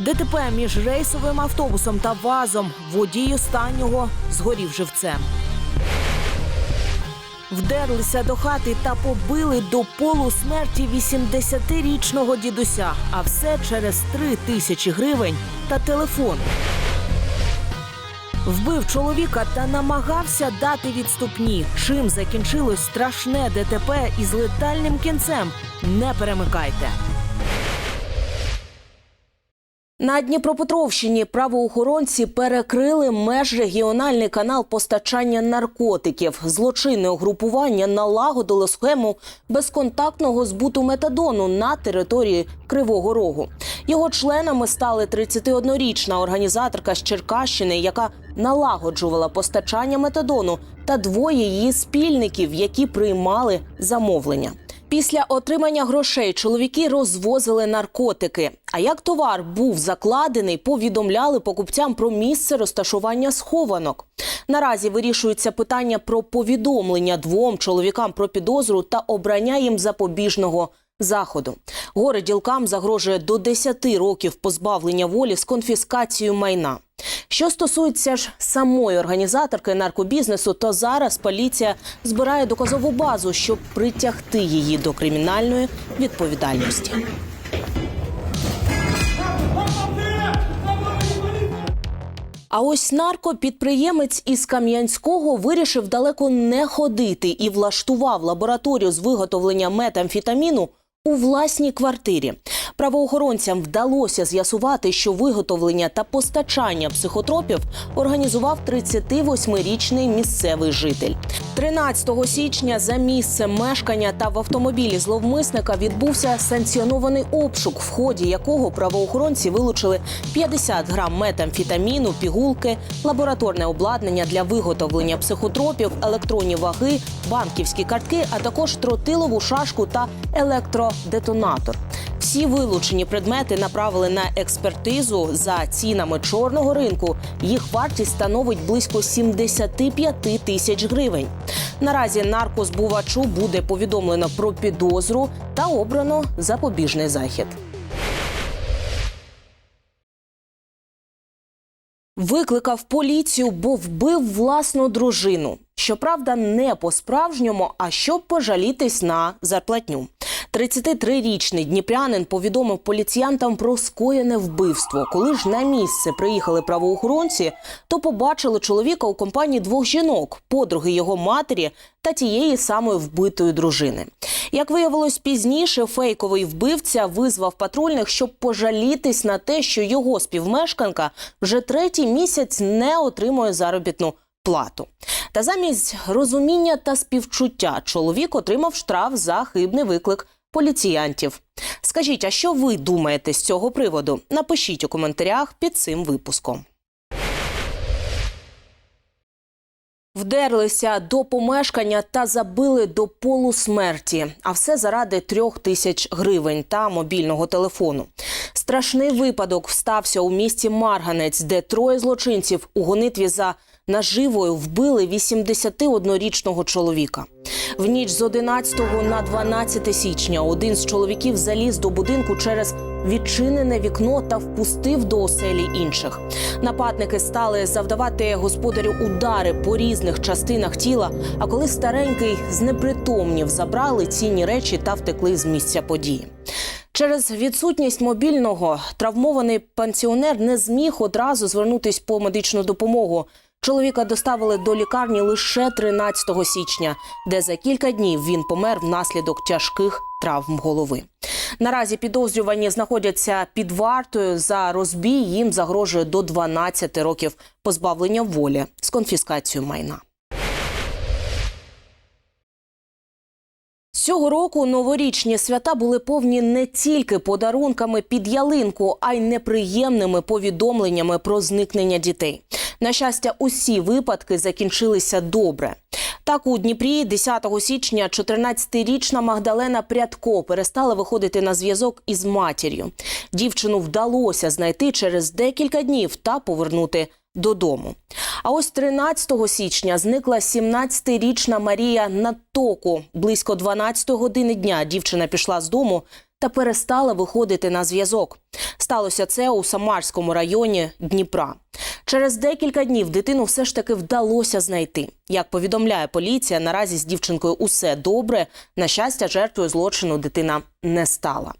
ДТП між рейсовим автобусом та вазом. Водій останнього згорів живцем. Вдерлися до хати та побили до полу смерті 80-річного дідуся. А все через три тисячі гривень та телефон. Вбив чоловіка та намагався дати відступні. Чим закінчилось страшне ДТП із летальним кінцем? Не перемикайте. На Дніпропетровщині правоохоронці перекрили межрегіональний канал постачання наркотиків. Злочинне угрупування налагодило схему безконтактного збуту метадону на території Кривого Рогу. Його членами стали 31-річна організаторка з Черкащини, яка налагоджувала постачання метадону, та двоє її спільників, які приймали замовлення. Після отримання грошей чоловіки розвозили наркотики. А як товар був закладений, повідомляли покупцям про місце розташування схованок. Наразі вирішується питання про повідомлення двом чоловікам про підозру та обрання їм запобіжного заходу. Горе ділкам загрожує до 10 років позбавлення волі з конфіскацією майна. Що стосується ж самої організаторки наркобізнесу, то зараз поліція збирає доказову базу, щоб притягти її до кримінальної відповідальності. А ось наркопідприємець із Кам'янського вирішив далеко не ходити і влаштував лабораторію з виготовлення метамфетаміну у власній квартирі. Правоохоронцям вдалося з'ясувати, що виготовлення та постачання психотропів організував 38-річний місцевий житель. 13 січня за місцем мешкання та в автомобілі зловмисника відбувся санкціонований обшук, в ході якого правоохоронці вилучили 50 грам метамфетаміну, пігулки, лабораторне обладнання для виготовлення психотропів, електронні ваги, банківські картки, а також тротилову шашку та електродетонатор. Всі вилучені предмети направили на експертизу за цінами чорного ринку. Їх вартість становить близько 75 тисяч гривень. Наразі наркозбувачу буде повідомлено про підозру та обрано запобіжний захід. Викликав поліцію, бо вбив власну дружину. Щоправда, не по-справжньому, а щоб пожалітись на зарплатню. 33-річний дніпрянин повідомив поліціянтам про скоєне вбивство. Коли ж на місце приїхали правоохоронці, то побачили чоловіка у компанії двох жінок, подруги його матері та тієї самої вбитої дружини. Як виявилось пізніше, фейковий вбивця визвав патрульних, щоб пожалітись на те, що його співмешканка вже третій місяць не отримує заробітну плату. Та замість розуміння та співчуття чоловік отримав штраф за хибний виклик поліціянтів. Скажіть, а що ви думаєте з цього приводу? Напишіть у коментарях під цим випуском. Вдерлися до помешкання та забили до полусмерті. А все заради трьох тисяч гривень та мобільного телефону. Страшний випадок стався у місті Марганець, де троє злочинців у гонитві за наживою вбили 81-річного чоловіка. В ніч з 11 на 12 січня один з чоловіків заліз до будинку через відчинене вікно та впустив до оселі інших. Нападники стали завдавати господарю удари по різних частинах тіла. А коли старенький знепритомнів, забрали цінні речі та втекли з місця події. Через відсутність мобільного травмований пенсіонер не зміг одразу звернутись по медичну допомогу. Чоловіка доставили до лікарні лише 13 січня, де за кілька днів він помер внаслідок тяжких травм голови. Наразі підозрювані знаходяться під вартою за розбій. Їм загрожує до 12 років позбавлення волі з конфіскацією майна. Цього року новорічні свята були повні не тільки подарунками під ялинку, а й неприємними повідомленнями про зникнення дітей. На щастя, усі випадки закінчилися добре. Так, у Дніпрі 10 січня 14-річна Магдалена Прядко перестала виходити на зв'язок із матір'ю. Дівчину вдалося знайти через декілька днів та повернути додому. А ось 13 січня зникла 17-річна Марія Натоку. Близько 12 години дня дівчина пішла з дому та перестала виходити на зв'язок. Сталося це у Самарському районі Дніпра. Через декілька днів дитину все ж таки вдалося знайти. Як повідомляє поліція, наразі з дівчинкою усе добре. На щастя, жертвою злочину дитина не стала.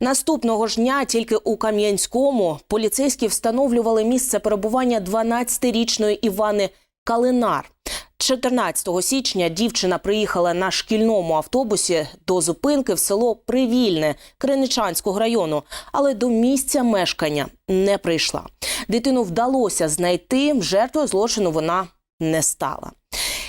Наступного ж дня тільки у Кам'янському поліцейські встановлювали місце перебування 12-річної Івани Калинар. 14 січня дівчина приїхала на шкільному автобусі до зупинки в село Привільне Криничанського району, але до місця мешкання не прийшла. Дитину вдалося знайти. Жертвою злочину вона не стала.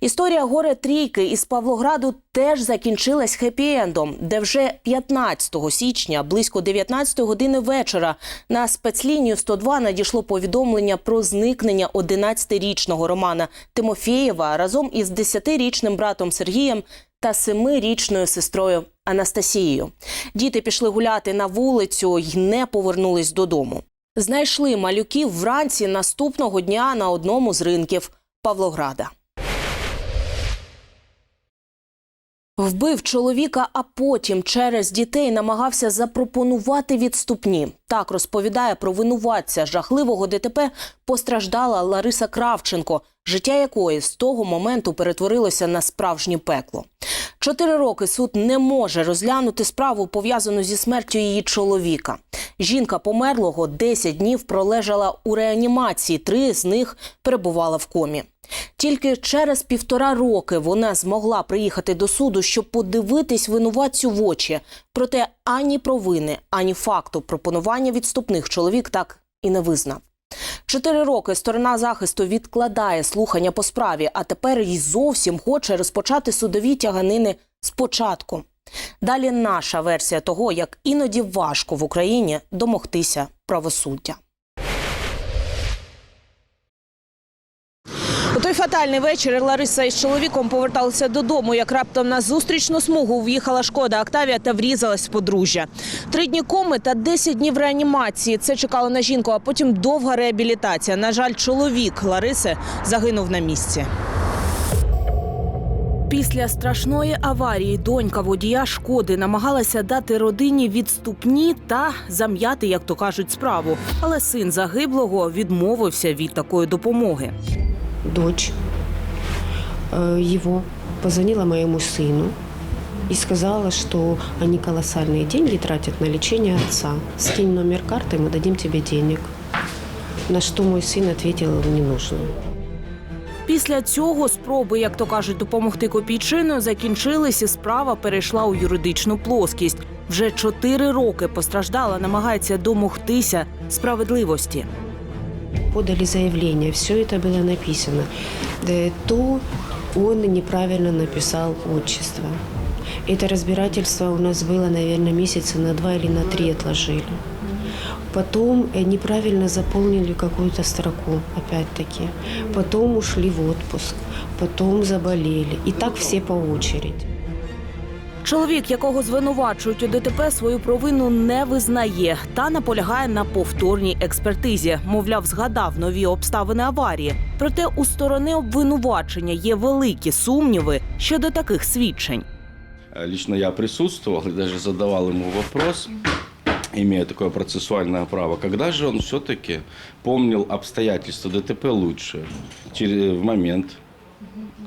Історія горе трійки із Павлограду теж закінчилась хеппі-ендом, де вже 15 січня, близько 19 години вечора, на спецлінію 102 надійшло повідомлення про зникнення 11-річного Романа Тимофєєва разом із 10-річним братом Сергієм та 7-річною сестрою Анастасією. Діти пішли гуляти на вулицю й не повернулись додому. Знайшли малюків вранці наступного дня на одному з ринків Павлограда. Вбив чоловіка, а потім через дітей намагався запропонувати відступні. Так розповідає про винуватця жахливого ДТП постраждала Лариса Кравченко, життя якої з того моменту перетворилося на справжнє пекло. Чотири роки суд не може розглянути справу, пов'язану зі смертю її чоловіка. Жінка померлого 10 днів пролежала у реанімації, три з них перебувала в комі. Тільки через півтора роки вона змогла приїхати до суду, щоб подивитись винуватцю в очі. Проте ані провини, ані факту пропонування відступних чоловік так і не визнав. Чотири роки сторона захисту відкладає слухання по справі, а тепер й зовсім хоче розпочати судові тяганини спочатку. Далі наша версія того, як іноді важко в Україні домогтися правосуддя. Фатальний вечір Лариса із чоловіком поверталися додому, як раптом на зустрічну смугу в'їхала шкода Октавія та врізалась в подружжя. Три дні коми та 10 днів реанімації. Це чекало на жінку, а потім довга реабілітація. На жаль, чоловік Лариси загинув на місці. Після страшної аварії донька водія шкоди намагалася дати родині відступні та зам'яти, як то кажуть, справу. Але син загиблого відмовився від такої допомоги дочь э, его позвонила моему сыну и сказала, что они колоссальные деньги тратят на лечение отца. Скинь номер карты, мы дадим тебе денег. На что мой сын ответил, не нужно. Після цього спроби, як то кажуть, допомогти копійчиною закінчились, і справа перейшла у юридичну плоскість. Вже чотири роки постраждала, намагається домогтися справедливості. Подали заявление, все это было написано. То он неправильно написал отчество. Это разбирательство у нас было, наверное, месяца на два или на три отложили. Потом неправильно заполнили какую-то строку, опять-таки. Потом ушли в отпуск. Потом заболели. И так все по очереди. Чоловік, якого звинувачують у ДТП, свою провину не визнає та наполягає на повторній експертизі. Мовляв, згадав нові обставини аварії. Проте у сторони обвинувачення є великі сумніви щодо таких свідчень. Э, Лично я присутствовал и даже задавал ему вопрос, имея такое процессуальное право, когда же он все-таки помнил обстоятельства ДТП лучше, в момент,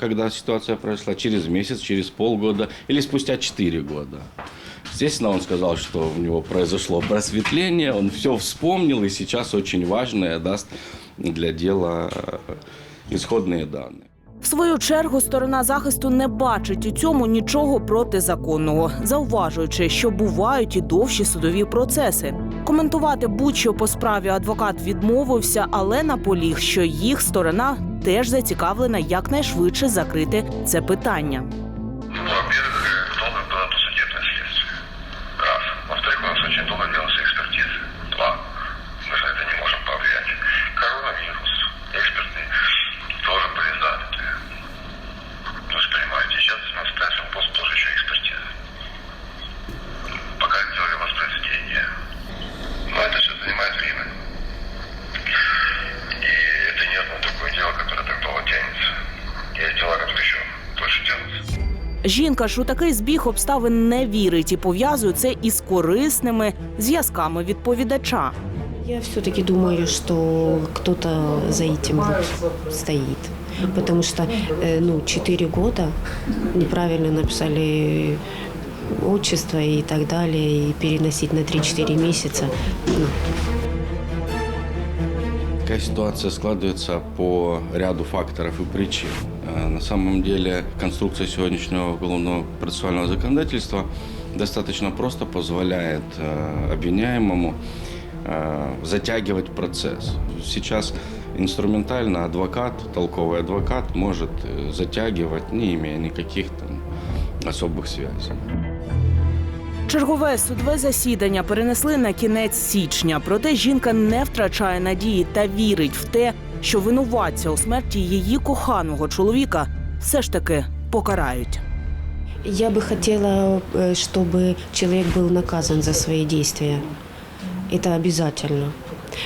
когда ситуация произошла, через месяц, через полгода или спустя 4 года. Естественно, он сказал, что у него произошло просветление, он все вспомнил и сейчас очень важное даст для дела э, исходные данные. В свою чергу сторона захисту не бачить у цьому нічого протизаконного, зауважуючи, що бувають і довші судові процеси. Коментувати будь-що по справі адвокат відмовився, але наполіг, що їх сторона теж зацікавлена якнайшвидше закрити це питання. Ж у такий збіг обставин не вірить і пов'язує це із корисними зв'язками відповідача. Я все-таки думаю, что кто-то за этим вот стоит. Потому что э, ну, 4 года неправильно написали отчество и так далее, и переносить на 3-4 месяца. Ну, Такая ситуация складывается по ряду факторов и причин. Э, На самом деле конструкция сегодняшнего уголовного процессуального законодательства достаточно просто позволяет э, обвиняемому э, затягивать процесс. Сейчас инструментально адвокат, толковый адвокат может затягивать, не имея никаких там особых связей. Чергове судове засідання перенесли на кінець січня. Проте жінка не втрачає надії та вірить в те, що винуватця у смерті її коханого чоловіка все ж таки покарають. Я бы хотела, э, чтобы человек был наказан за свои действия. Это обязательно.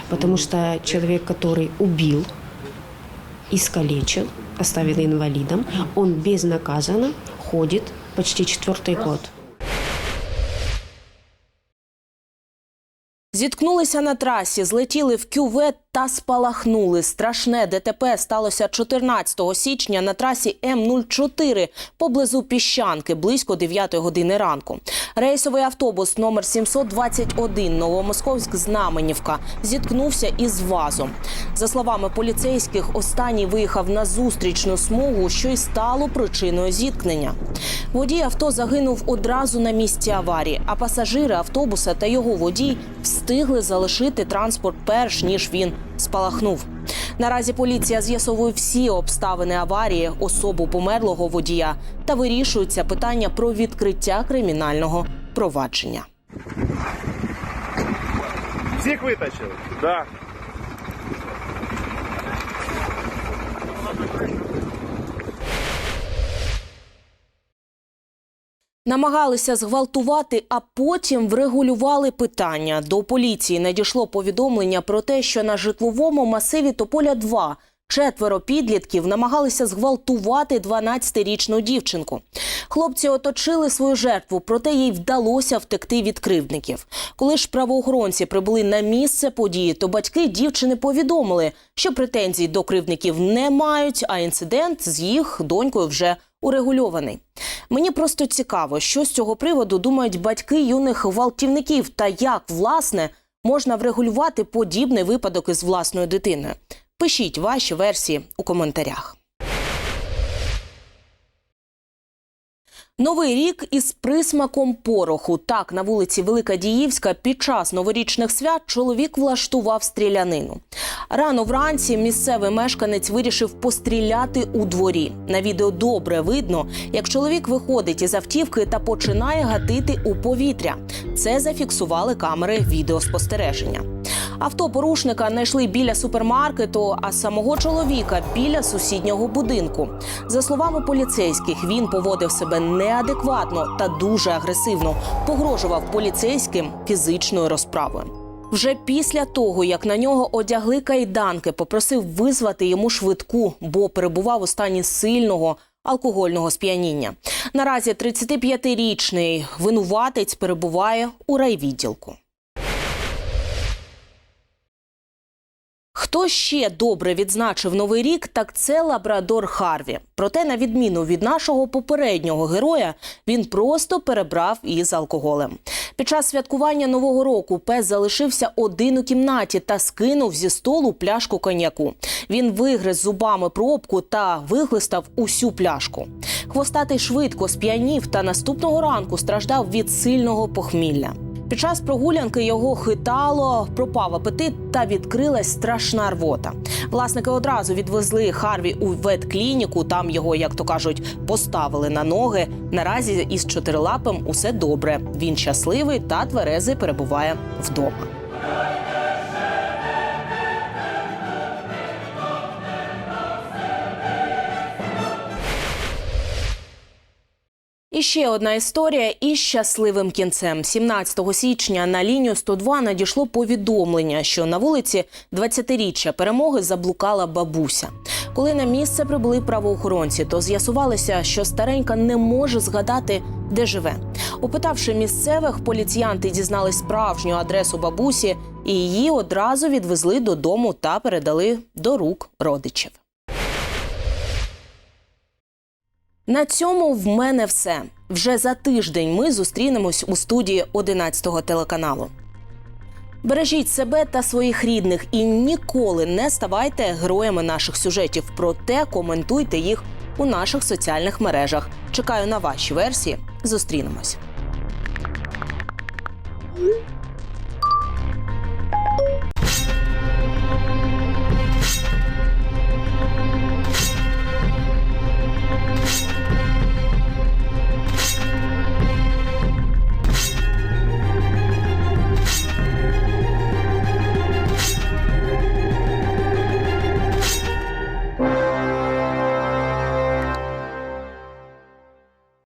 Потому что человек, который убил, искалечил, оставил инвалидом, он безнаказанно ходит почти четвертый год. Зіткнулися на трасі, злетіли в кювет та спалахнули. Страшне ДТП сталося 14 січня на трасі М04 поблизу Піщанки, близько 9 години ранку. Рейсовий автобус номер 721 Новомосковськ Знаменівка зіткнувся із вазом. За словами поліцейських, останній виїхав на зустрічну смугу, що й стало причиною зіткнення. Водій авто загинув одразу на місці аварії, а пасажири автобуса та його водій встигли залишити транспорт перш ніж він спалахнув. Наразі поліція з'ясовує всі обставини аварії, особу померлого водія та вирішується питання про відкриття кримінального провадження. Всіх витащили? Да. Намагалися зґвалтувати, а потім врегулювали питання. До поліції надійшло повідомлення про те, що на житловому масиві Тополя 2 четверо підлітків намагалися зґвалтувати 12-річну дівчинку. Хлопці оточили свою жертву, проте їй вдалося втекти від кривдників. Коли ж правоохоронці прибули на місце події, то батьки дівчини повідомили, що претензій до кривдників не мають, а інцидент з їх донькою вже урегульований. Мені просто цікаво, що з цього приводу думають батьки юних гвалтівників та як, власне, можна врегулювати подібний випадок із власною дитиною. Пишіть ваші версії у коментарях. Новий рік із присмаком пороху. Так, на вулиці Велика Діївська під час новорічних свят чоловік влаштував стрілянину. Рано вранці місцевий мешканець вирішив постріляти у дворі. На відео добре видно, як чоловік виходить із автівки та починає гатити у повітря. Це зафіксували камери відеоспостереження. Авто порушника знайшли біля супермаркету, а самого чоловіка біля сусіднього будинку. За словами поліцейських, він поводив себе неадекватно та дуже агресивно, погрожував поліцейським фізичною розправою. Вже після того, як на нього одягли кайданки, попросив визвати йому швидку, бо перебував у стані сильного алкогольного сп'яніння. Наразі 35-річний винуватець перебуває у райвідділку. Хто ще добре відзначив новий рік, так це лабрадор Харві. Проте, на відміну від нашого попереднього героя, він просто перебрав із алкоголем. Під час святкування нового року пес залишився один у кімнаті та скинув зі столу пляшку коньяку. Він вигриз зубами пробку та виглистав усю пляшку. Хвостатий швидко сп'янів та наступного ранку страждав від сильного похмілля. Під час прогулянки його хитало, пропав апетит та відкрилась страшна рвота. Власники одразу відвезли Харві у ветклініку. Там його, як то кажуть, поставили на ноги. Наразі із чотирилапим усе добре. Він щасливий та тверезий перебуває вдома. Ще одна історія із щасливим кінцем. 17 січня на лінію 102 надійшло повідомлення, що на вулиці 20-річчя перемоги заблукала бабуся. Коли на місце прибули правоохоронці, то з'ясувалося, що старенька не може згадати, де живе. Опитавши місцевих, поліціянти дізнали справжню адресу бабусі і її одразу відвезли додому та передали до рук родичів. На цьому в мене все. Вже за тиждень ми зустрінемось у студії 11-го телеканалу. Бережіть себе та своїх рідних і ніколи не ставайте героями наших сюжетів. Проте коментуйте їх у наших соціальних мережах. Чекаю на ваші версії. Зустрінемось.